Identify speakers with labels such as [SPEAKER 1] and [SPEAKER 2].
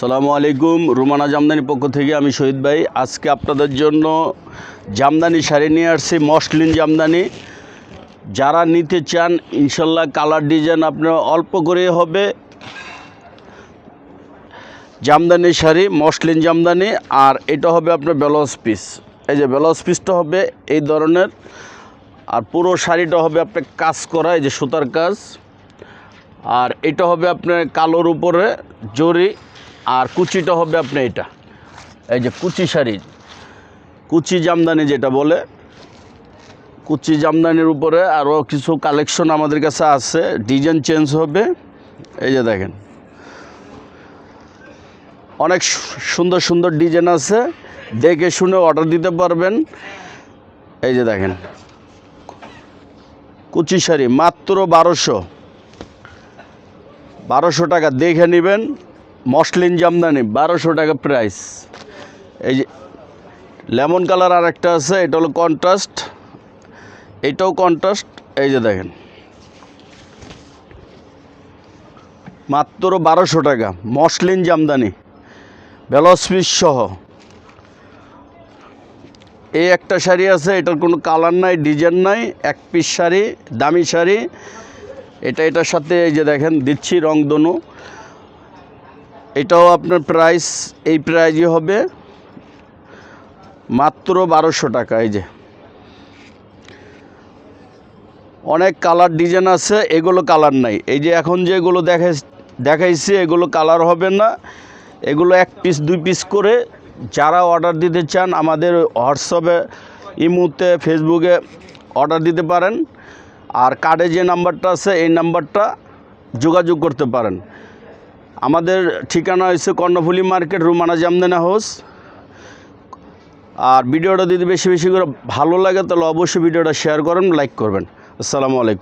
[SPEAKER 1] সালামু আলাইকুম, রুমানা জামদানির পক্ষ থেকে আমি শহীদ ভাই। আজকে আপনাদের জন্য জামদানি শাড়ি নিয়ে আসছি, মসলিন জামদানি। যারা নিতে চান, ইনশাল্লাহ কালার ডিজাইন আপনার অল্প করে হবে। জামদানি শাড়ি, মসলিন জামদানি, আর এটা হবে আপনার ব্লাউজ পিস। এই যে ব্লাউজ পিসটা হবে এই ধরনের, আর পুরো শাড়িটা হবে আপনার কাজ করা, এই যে সুতার কাজ। আর এটা হবে আপনার কালোর উপরে জরি আর কুচিটা হবে আপনার এটা। এই যে কুচি শাড়ি। কুচি জামদানি যেটা বলে, কুচি জামদানির উপরে আরও কিছু কালেকশন আমাদের কাছে আছে। ডিজাইন চেঞ্জ হবে। এই যে দেখেন। অনেক সুন্দর সুন্দর ডিজাইন আছে। দেখে শুনে অর্ডার দিতে পারবেন। এই যে দেখেন। কুচি শাড়ি মাত্র বারোশো। বারোশো টাকা দেখে নেবেন। মসলিন জামদানি, বারোশো টাকা প্রাইস এই যে লেমন কালার আর একটা আছে, এটা হলো কন্ট্রাস্ট এটাও কন্ট্রাস্ট এই যে দেখেন। মাত্র বারোশো টাকা, মসলিন জামদানি ব্লাউজ পিস সহ। এই একটা শাড়ি আছে, এটার কোনো কালার নাই ডিজাইন নাই, এক পিস শাড়ি, দামি শাড়ি। এটা, এটার সাথে এই যে দেখেন, দিচ্ছি রং দনু এটাও আপনার প্রাইস এই প্রাইজই হবে মাত্র বারোশো টাকা, এই যে। অনেক কালার ডিজাইন আছে, এগুলো কালার নাই। এই যে এখন যেগুলো দেখাই দেখাইছি, এগুলো কালার হবে না। এগুলো এক পিস দুই পিস করে যারা অর্ডার দিতে চান, আমাদের হোয়াটসঅ্যাপে ইমুতে ফেসবুকে অর্ডার দিতে পারেন। আর কার্ডে যে নাম্বারটা আছে, এই নাম্বারটা যোগাযোগ করতে পারেন। আমাদের ঠিকানা হচ্ছে কর্ণফুলি মার্কেট, রুমানা জামদানা হাউস। আর ভিডিওটা যদি বেশি বেশি করে ভালো লাগে, তাহলে অবশ্যই ভিডিওটা শেয়ার করেন, লাইক করবেন। আসসালামু আলাইকুম।